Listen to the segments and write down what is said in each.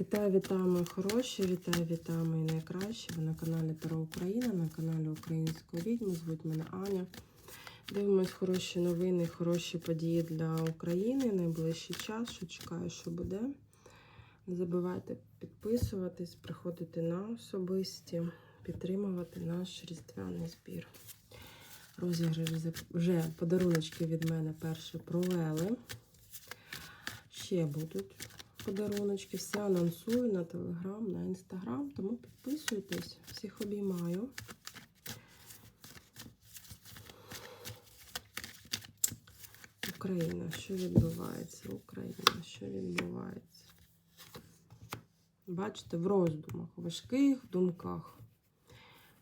Вітаю, вітаю, хороші, вітаю, вітаю, мої найкращі. Ви на каналі Таро Україна, на каналі Української відьми. Звуть мене Аня. Дивимось хороші новини, хороші події для України. Найближчий час, що чекаю, що буде. Не забувайте підписуватись, приходити на особисті, підтримувати наш різдвяний збір. Розіграш вже подаруночки від мене перші провели. Ще будуть подаруночки. Все анонсую на телеграм, на інстаграм, тому підписуйтесь, всіх обіймаю. Україна, що відбувається? Україна, що відбувається? Бачите, в роздумах, важких думках,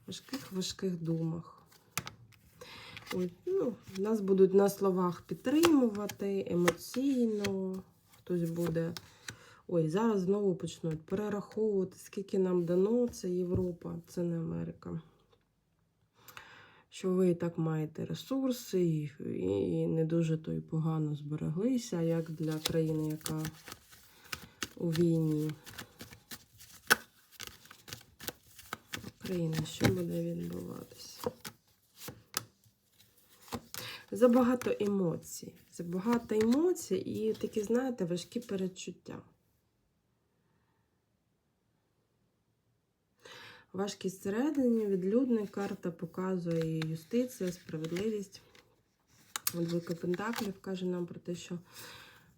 важких важких думах. Ой, ну, Нас будуть на словах підтримувати емоційно, хтось буде. Ой, зараз знову почнуть перераховувати, скільки нам дано, це Європа, це не Америка. Що ви і так маєте ресурси, і, і не дуже то й погано збереглися, як для країни, яка у війні. Україна, що буде відбуватися? Забагато емоцій. Забагато емоцій і такі, знаєте, важкі передчуття. Важкість всередині, відлюдник, карта показує юстиція, справедливість. Двойка Пентаклів каже нам про те, що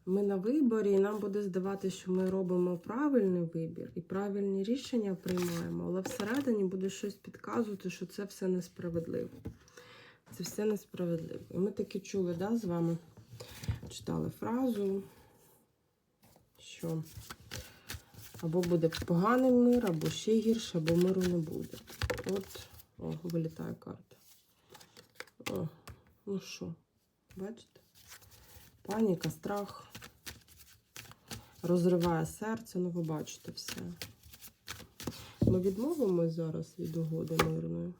ми на виборі, і нам буде здаватися, що ми робимо правильний вибір і правильні рішення приймаємо, але всередині буде щось підказувати, що це все несправедливо. Це все несправедливо. І ми таки чули, да, з вами читали фразу, що або буде поганий мир, або ще гірше, або миру не буде. От, о, вилітає карта. О, ну що, бачите? Паніка, страх. Розриває серце, ну ви бачите все. Ми відмовимось зараз від угоди мирної.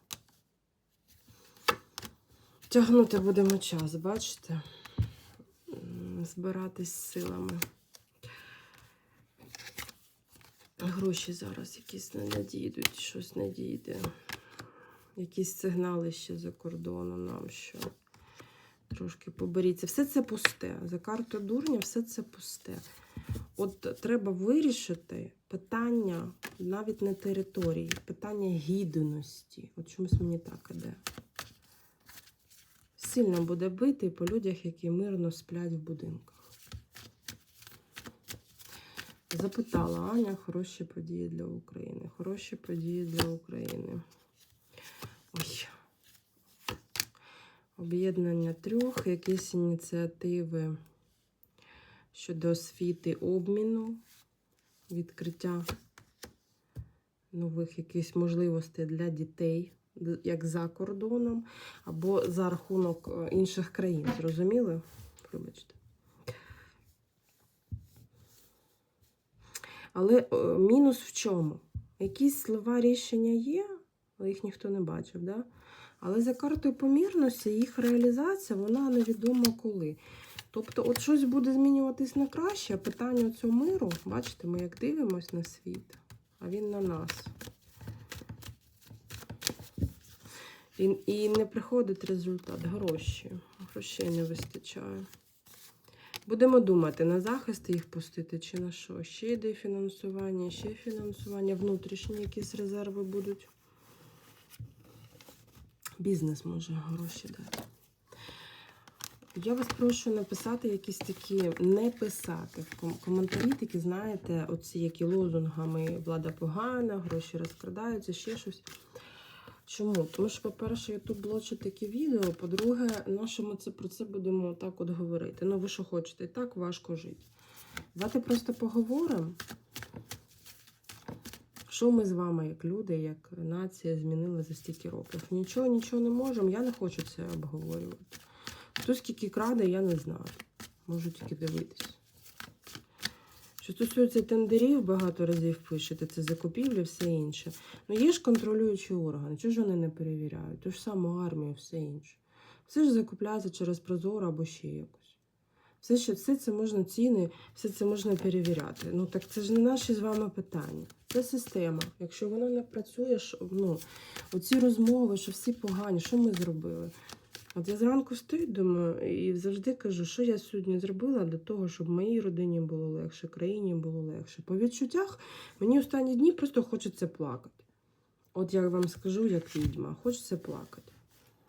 Тягнути будемо час, бачите? Збиратись силами. Гроші зараз якісь не надійдуть, щось не дійде. Якісь сигнали ще за кордоном нам, що трошки поберіться. Все це пусте. За картою дурня все це пусте. От треба вирішити питання навіть не території, питання гідності. От чомусь мені так іде. Сильно буде бити по людях, які мирно сплять в будинках. Запитала Аня, хороші події для України. Хороші події для України. Ой. Об'єднання трьох, якісь ініціативи щодо освіти обміну, відкриття нових якихось можливостей для дітей, як за кордоном, або за рахунок е, інших країн. Зрозуміли? Вибачте. Але е, мінус в чому? Якісь слова рішення є, але їх ніхто не бачив. Да? Але за картою помірності їх реалізація, вона невідомо коли. Тобто, от щось буде змінюватись на краще, а питання цього миру, бачите, ми як дивимось на світ, а він на нас. І, і не приходить результат. Гроші. Грошей не вистачає. Будемо думати, на захист їх пустити чи на що. Ще йде фінансування, ще фінансування, внутрішні якісь резерви будуть. Бізнес може гроші дати. Я вас прошу написати якісь такі, не писати в коментарі, такі, знаєте, оці які лозунгами влада погана, гроші розкрадаються, ще щось. Чому? Тому що, по-перше, Ютуб блочить такі відео. По-друге, на що ми це про це будемо так от говорити. Ну, ви що хочете, і так важко жити. Давайте просто поговоримо. Що ми з вами, як люди, як нація, змінили за стільки років? Нічого, нічого не можемо. Я не хочу це обговорювати. Хто скільки краде, я не знаю. Можу тільки дивитись. Що стосується тендерів, багато разів пишете, це закупівлі, все інше. Ну є ж контролюючі органи, чого ж вони не перевіряють? Ту ж саму армію, все інше. Все ж закупляється через Прозоро або ще якось. Все, що все це можна ціни, все це можна перевіряти. Ну так це ж не наші з вами питання. Це система. Якщо вона не працює, що, ну, оці розмови, що всі погані, що ми зробили? От я зранку стою, думаю, і завжди кажу, що я сьогодні зробила для того, щоб моїй родині було легше, країні було легше. По відчуттях мені останні дні просто хочеться плакати. От я вам скажу, як відьма, хочеться плакати.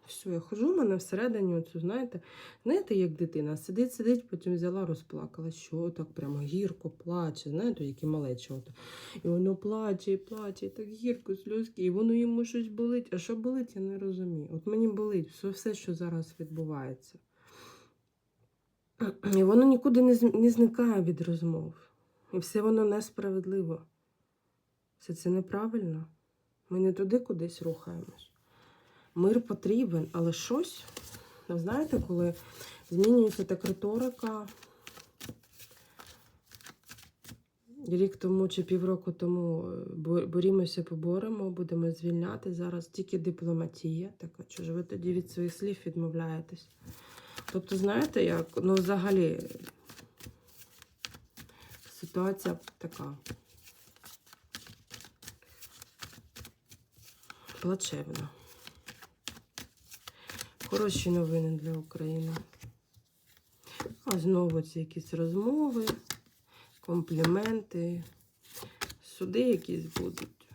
Все, я хожу, в мене всередині, оцю, знаєте, знаєте, як дитина сидить, сидить, потім взяла, розплакала, що так прямо гірко плаче, знаєте, які малечі. От. І воно плаче, і плаче, і так гірко, сльозки, і воно йому щось болить. А що болить, я не розумію. От мені болить все, все що зараз відбувається. І воно нікуди не, не зникає від розмов. І все воно несправедливо. Все це неправильно. Ми не туди кудись рухаємось. Мир потрібен, але щось, знаєте, коли змінюється так риторика. Рік тому чи півроку тому е, борімося, поборемо, будемо звільняти. Зараз тільки дипломатія. Так, а ж ви тоді від своїх слів відмовляєтесь? Тобто, знаєте, як, ну взагалі ситуація така плачевна. Хороші новини для України. А знову ці якісь розмови, компліменти, суди якісь будуть.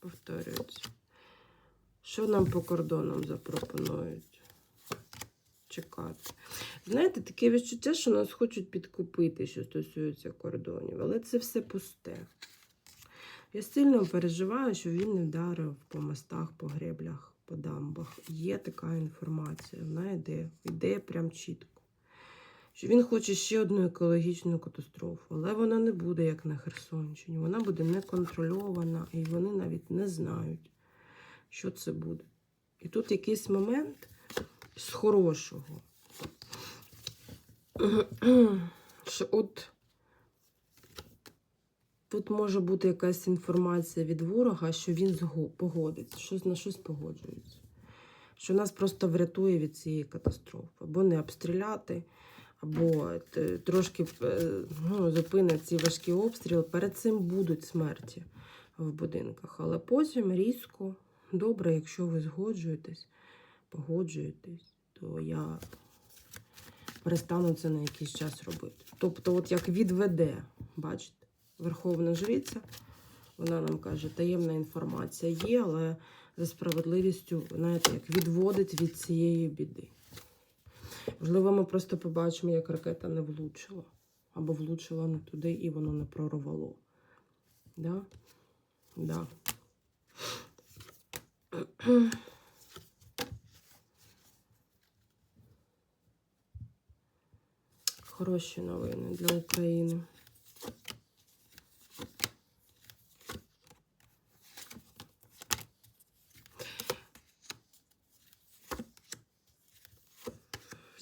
Повторюються. Що нам по кордонам запропонують? Чекати. Знаєте, таке відчуття, що нас хочуть підкупити, що стосується кордонів, але це все пусте. Я сильно переживаю, що він не вдарив по мостах, по греблях, по дамбах. Є така інформація, вона йде, йде прям чітко. Що він хоче ще одну екологічну катастрофу, але вона не буде, як на Херсонщині. Вона буде неконтрольована, і вони навіть не знають, що це буде. І тут якийсь момент з хорошого. Що от Тут може бути якась інформація від ворога, що він погодиться, щось на щось погоджується. Що нас просто врятує від цієї катастрофи. Або не обстріляти, або трошки е, ну, зупинить ці важкі обстріли. Перед цим будуть смерті в будинках. Але потім різко, добре, якщо ви згоджуєтесь, погоджуєтесь, то я перестану це на якийсь час робити. Тобто, от як відведе, бачите? Верховна Жриця. Вона нам каже, таємна інформація є, але за справедливістю, знаєте, як відводить від цієї біди. Можливо, ми просто побачимо, як ракета не влучила. Або влучила не туди і воно не прорвало. Да? Да. Хороші новини для України.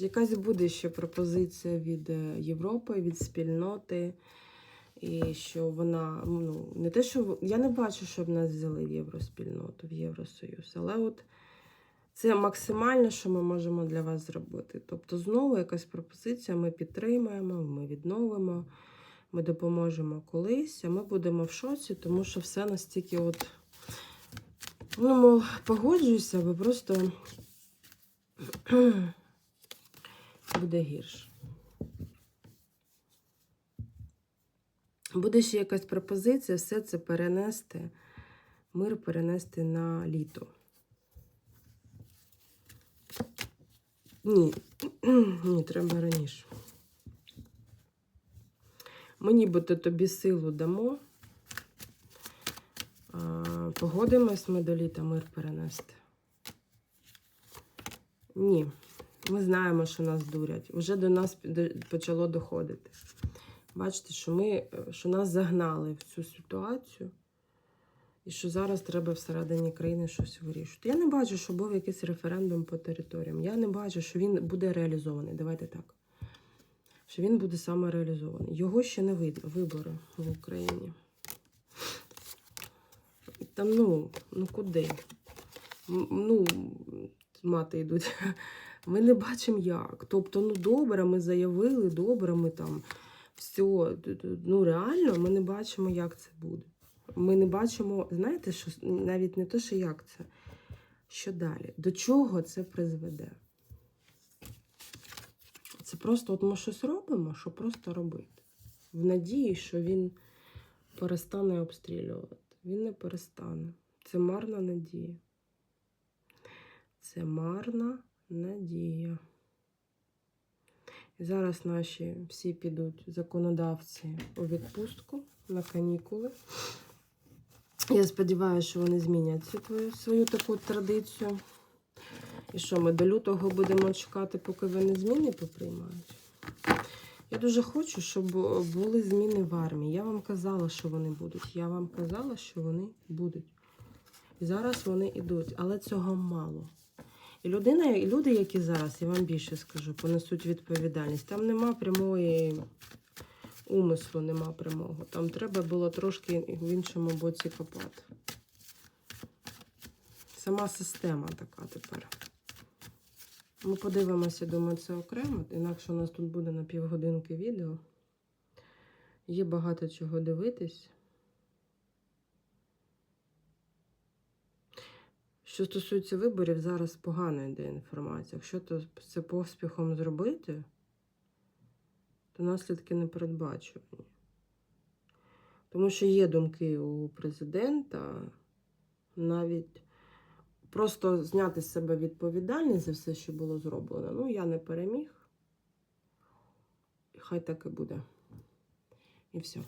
Якась буде ще пропозиція від е, Європи, від спільноти. І що вона, ну, не те, що я не бачу, щоб нас взяли в Євроспільноту, в Євросоюз, але от це максимально, що ми можемо для вас зробити. Тобто, знову якась пропозиція, ми підтримаємо, ми відновимо, ми допоможемо колись, а ми будемо в шоці, тому що все настільки от. Ну, мов, погоджуйся, бо просто буде гірше. Буде ще якась пропозиція, все це перенести, мир перенести на літо. Ні, ні, треба раніше. Ми нібито тобі силу дамо. Погодимось ми до літа мир перенести. Ні, ми знаємо, що нас дурять. Уже до нас почало доходити. Бачите, що ми, е, що нас загнали в цю ситуацію, і що зараз треба всередині країни щось вирішувати. Я не бачу, що був якийсь референдум по територіям. Я не бачу, що він буде реалізований. Давайте так. Що він буде саме реалізований. Його ще не видно. Вибори в Україні. Там, ну, ну куди? Ну, мати йдуть. Ми не бачимо як. Тобто, ну добре, ми заявили, добре, ми там все. Ну реально, ми не бачимо, як це буде. Ми не бачимо, знаєте, що навіть не то, що як це. Що далі? До чого це призведе? Це просто от ми щось робимо, що просто робити. В надії, що він перестане обстрілювати. Він не перестане. Це марна надія. Це марна надія. Зараз наші всі підуть законодавці у відпустку на канікули. Я сподіваюся, що вони змінять цю твою, свою таку традицію. І що ми до лютого будемо чекати, поки вони зміни поприймають? Я дуже хочу, щоб були зміни в армії. Я вам казала, що вони будуть. Я вам казала, що вони будуть. І зараз вони йдуть, але цього мало. І людина, і люди, які зараз, я вам більше скажу, понесуть відповідальність. Там нема прямої умислу, нема прямого. Там треба було трошки в іншому боці копати. Сама система така тепер. Ми подивимося, думаю, це окремо, інакше у нас тут буде на півгодинки відео. Є багато чого дивитись. Що стосується виборів, зараз погано йде інформація. Якщо то це поспіхом зробити, то наслідки не передбачувані. Тому що є думки у президента навіть просто зняти з себе відповідальність за все, що було зроблено. Ну, я не переміг. Хай так і буде. І все.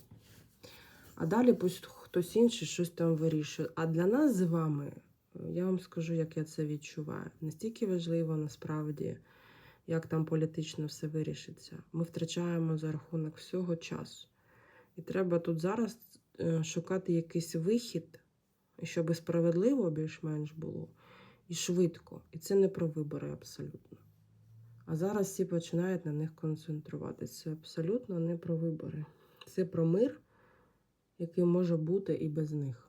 А далі пусть хтось інший щось там вирішує. А для нас з вами, я вам скажу, як я це відчуваю. Настільки важливо насправді, як там політично все вирішиться. Ми втрачаємо за рахунок всього часу. І треба тут зараз е, шукати якийсь вихід, щоб справедливо більш-менш було, і швидко. І це не про вибори абсолютно. А зараз всі починають на них концентруватися. Це абсолютно не про вибори. Це про мир, який може бути і без них.